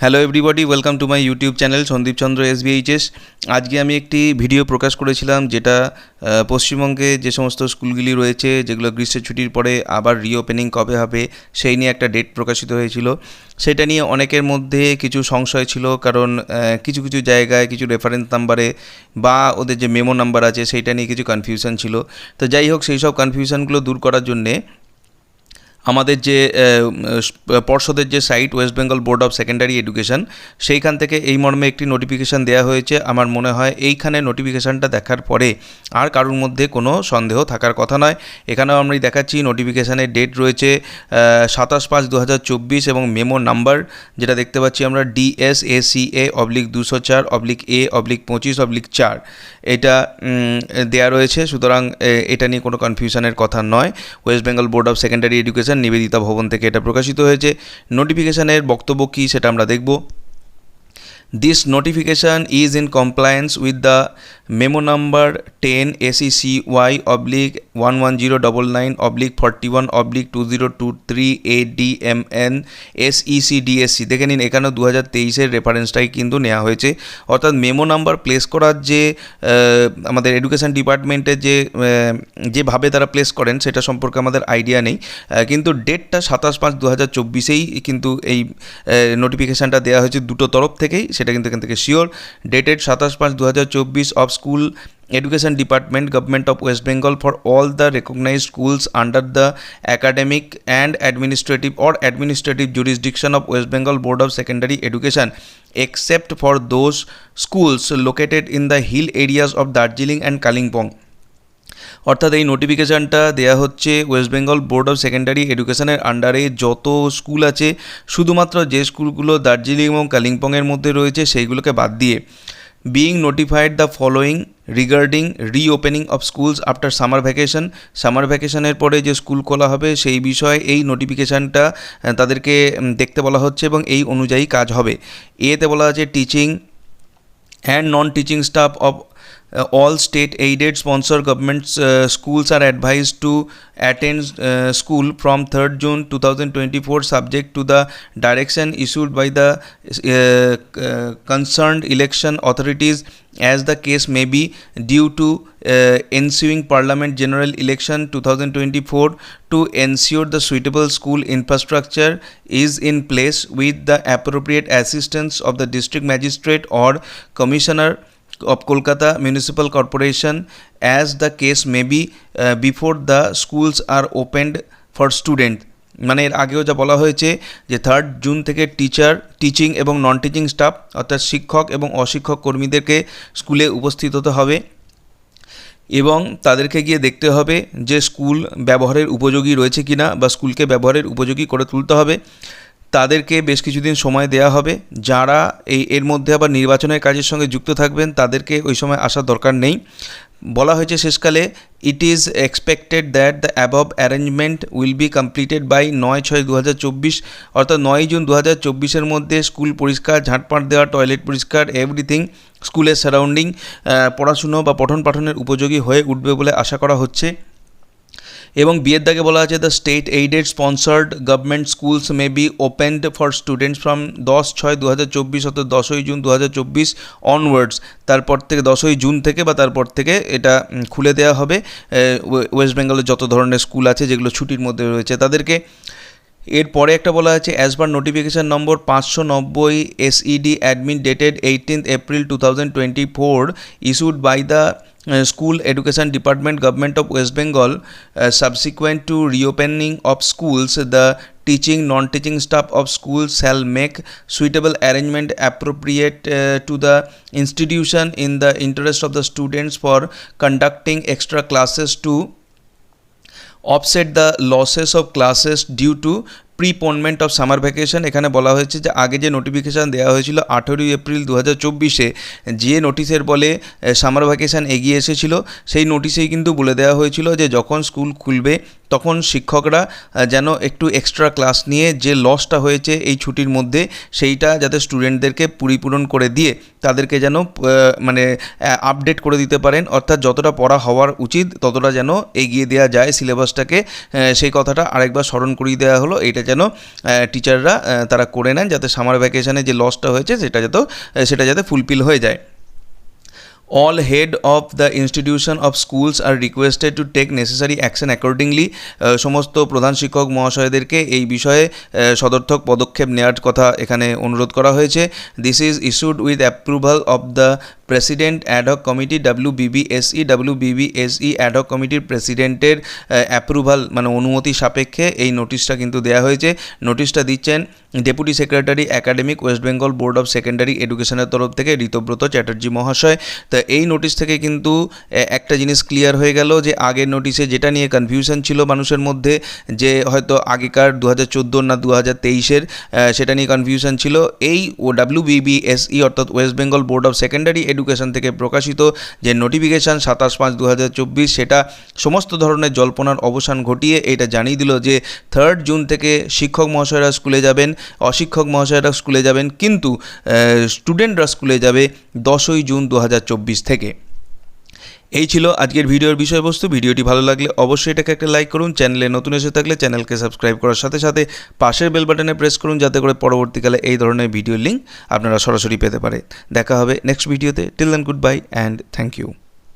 Hello everybody welcome to my YouTube channel Sandeep Chandra SBHS আজকে আমি একটি video প্রকাশ করেছিলাম, যেটা পশ্চিমবঙ্গে যে সমস্ত স্কুলগুলি রয়েছে, যেগুলো গ্রীষ্মের ছুটির পরে আবার রিওপেনিং কবে হবে, সেই নিয়ে একটা ডেট প্রকাশিত হয়েছিল। সেটা নিয়ে অনেকের মধ্যে কিছু সংশয় ছিল, কারণ কিছু কিছু জায়গায় কিছু রেফারেন্স নাম্বারে বা ওদের যে মেমো নাম্বার আছে, সেইটা নিয়ে কিছু কনফিউশন ছিল। তো যাই হোক, সেই সব কনফিউশনগুলো দূর করার জন্যে আমাদের যে পর্ষদের যে site West Bengal board of secondary education সেইখান থেকে এই মর্মে একটি নোটিফিকেশান দেওয়া হয়েছে। আমার মনে হয় এইখানে নোটিফিকেশানটা দেখার পরে আর কারোর মধ্যে কোনো সন্দেহ থাকার কথা নয়। এখানেও আমরা দেখাচ্ছি নোটিফিকেশানের ডেট রয়েছে সাতাশ পাঁচ দু এবং মেমো নাম্বার যেটা দেখতে পাচ্ছি আমরা DS A C A oblique দুশো চার অবলিক এ অবলিক পঁচিশ অবলিক চার। এটা দেয়া রয়েছে, সুতরাং এটা নিয়ে কোনো কনফিউশনের কথা নয়। West Bengal board of secondary education Nivedita Bhavan থেকে এটা প্রকাশিত হয়েছে। নোটিফিকেশানের বক্তব্য কী সেটা আমরা দেখব। This notification is in compliance with the memo number 10 SECY oblique 11099 oblique 41 oblique 2023 ADMN SECDSC দেখে নিন এখানে দু হাজার তেইশের রেফারেন্সটাই কিন্তু নেওয়া হয়েছে। অর্থাৎ মেমো নাম্বার প্লেস করার যে আমাদের এডুকেশন ডিপার্টমেন্টের যে যেভাবে তারা প্লেস করেন, সেটা সম্পর্কে আমাদের আইডিয়া নেই। কিন্তু ডেটটা সাতাশ পাঁচ দু হাজার চব্বিশেই কিন্তু এই নোটিফিকেশানটা দেওয়া হয়েছে দুটো তরফ থেকেই। সেটা কিন্তু এখান থেকে শিওর ডেটেড সাতাশ পাঁচ দু of school education department government of West Bengal for all the recognise schools under the academic and administrative or administrative jurisdiction of West Bengal board of secondary education except for those schools located in the hill areas of Darjeeling and Kalimpong অর্থাৎ এই নোটিফিকেশানটা দেয়া হচ্ছে West Bengal board of secondary এডুকেশনের আন্ডারে যত school আছে, শুধুমাত্র যে স্কুলগুলো দার্জিলিং এবং কালিম্পংয়ের মধ্যে রয়েছে, সেইগুলোকে বাদ দিয়ে being notified the following regarding reopening of schools after summer vacation summer ভ্যাকেশনের পরে যে স্কুল খোলা হবে, সেই বিষয়ে এই নোটিফিকেশানটা তাদেরকে দেখতে বলা হচ্ছে এবং এই অনুযায়ী কাজ হবে। এতে বলা আছে teaching and non teaching staff of uh, all state aided sponsor government uh, schools are advised to attend uh, school from 3rd June 2024 subject to the direction issued by the uh, uh, concerned election authorities as the case may be due to uh, ensuing parliament general election 2024 to ensure the suitable school infrastructure is in place with the appropriate assistance of the district magistrate or commissioner of Kolkata Municipal Corporation as the case may be uh, before the schools are opened for মানে এর আগেও যা বলা হয়েছে যে third June থেকে teacher teaching এবং non teaching staff অর্থাৎ শিক্ষক এবং অশিক্ষক কর্মীদেরকে স্কুলে উপস্থিত হতে হবে এবং তাদেরকে গিয়ে দেখতে হবে যে স্কুল ব্যবহারের উপযোগী রয়েছে কিনা বা স্কুলকে ব্যবহারের উপযোগী করে তুলতে হবে। তাদেরকে বেশ কিছুদিন সময় দেওয়া হবে। যারা এই, এর মধ্যে আবার নির্বাচনের কাজের সঙ্গে যুক্ত থাকবেন, তাদেরকে ওই সময় আসার দরকার নেই। বলা হয়েছে শেষকালে it is expected that the above arrangement will be completed by নয় ছয় দু হাজার চব্বিশ, অর্থাৎ নয় জুন দু হাজার চব্বিশের মধ্যে স্কুল পরিষ্কার, ঝাঁটপাট দেওয়া, টয়লেট পরিষ্কার এভরিথিং স্কুলের সারাউন্ডিং পড়াশুনো বা পঠন পাঠনের উপযোগী হয়ে উঠবে বলে আশা করা হচ্ছে। এবং বিয়ের দাগে বলা আছে the state aided sponsored government schools may be opened for students from দশ ছয় দু হাজার চব্বিশ অর্থাৎ দশই জুন দু হাজার চব্বিশ অনওয়ার্ডস তারপর থেকে দশই জুন থেকে বা তারপর থেকে এটা খুলে দেওয়া হবে। ওয়েস্ট বেঙ্গলের যত ধরনের স্কুল আছে যেগুলো ছুটির মধ্যে রয়েছে, তাদেরকে এরপরে একটা বলা আছে অ্যাজ পার নোটিফিকেশান নম্বর পাঁচশো নব্বই SED admin dated eighteenth April two thousand twenty four issued by the Uh, school education department government of west bengal uh, subsequent to reopening of schools the teaching non-teaching staff of schools shall make suitable arrangement appropriate uh, to the institution in the interest of the students for conducting extra classes to offset the losses of classes due to preponement of summer vacation এখানে বলা হয়েছে যে আগে যে notification দেওয়া হয়েছিল আঠেরোই April দু হাজার চব্বিশে, যে নোটিশের বলে সামার ভ্যাকেশান এগিয়ে এসেছিল, সেই নোটিশেই কিন্তু বলে দেওয়া হয়েছিল যে যখন স্কুল খুলবে তখন শিক্ষকরা যেন একটু এক্সট্রা ক্লাস নিয়ে যে লসটা হয়েছে এই ছুটির মধ্যে, সেইটা যাতে স্টুডেন্টদেরকে পরিপূরণ করে দিয়ে তাদেরকে যেন মানে আপডেট করে দিতে পারেন। অর্থাৎ যতটা পড়া হওয়ার উচিত, ততটা যেন এগিয়ে দেওয়া যায় সিলেবাসটাকে। সেই কথাটা আরেকবার স্মরণ করিয়ে দেওয়া হলো। এটা যেন টিচাররা তারা করে নেন যাতে সামার ভ্যাকেশনে যে লসটা হয়েছে, সেটা যাতে সেটা যাতে ফুলফিল হয়ে যায়। All head of the institution of schools are requested to take necessary action accordingly সমস্ত প্রধান শিক্ষক মহাশয়দেরকে এই বিষয়ে সদর্থক পদক্ষেপ নেওয়ার কথা এখানে অনুরোধ করা হয়েছে। This is issued with approval of the president ad hoc committee W BBSE W BBSE ad hoc কমিটির প্রেসিডেন্টের অ্যাপ্রুভাল মানে অনুমতি সাপেক্ষে এই নোটিশটা কিন্তু দেওয়া হয়েছে। নোটিশটা দিচ্ছেন deputy secretary academic West Bengal board of secondary এডুকেশনের তরফ থেকে ঋতব্রত চ্যাটার্জি মহাশয়। তা এই নোটিশ থেকে কিন্তু একটা জিনিস ক্লিয়ার হয়ে গেল যে আগের নোটিশে যেটা নিয়ে কনফিউশন ছিল মানুষের মধ্যে, যে হয়তো আগেকার দু হাজার না দু হাজার তেইশের সেটা নিয়ে কনফিউশন ছিল। এই ও ডাব্লিউ বিবিএসই অর্থাৎ West Bengal board of secondary education থেকে প্রকাশিত যে নোটিফিকেশান সাতাশ পাঁচ দু সেটা সমস্ত ধরনের জল্পনার অবসান ঘটিয়ে এটা জানিয়ে দিল যে থার্ড জুন থেকে শিক্ষক মহাশয়রা স্কুলে যাবেন, অশিক্ষক মহাশয়রা স্কুলে যাবেন, কিন্তু স্টুডেন্টরা স্কুলে যাবে দশই জুন দু হাজার চব্বিশ থেকে। এই ছিল আজকের ভিডিওর বিষয়বস্তু। ভিডিওটি ভালো লাগলে অবশ্যই এটাকে একটা লাইক করুন। চ্যানেলে নতুন এসে থাকলে চ্যানেলকে সাবস্ক্রাইব করার সাথে সাথে পাশের বেল বাটনে প্রেস করুন যাতে করে পরবর্তীকালে এই ধরনের ভিডিও লিঙ্ক আপনারা সরাসরি পেতে পারে। দেখা হবে নেক্সট ভিডিওতে। Till then good bye and thank you.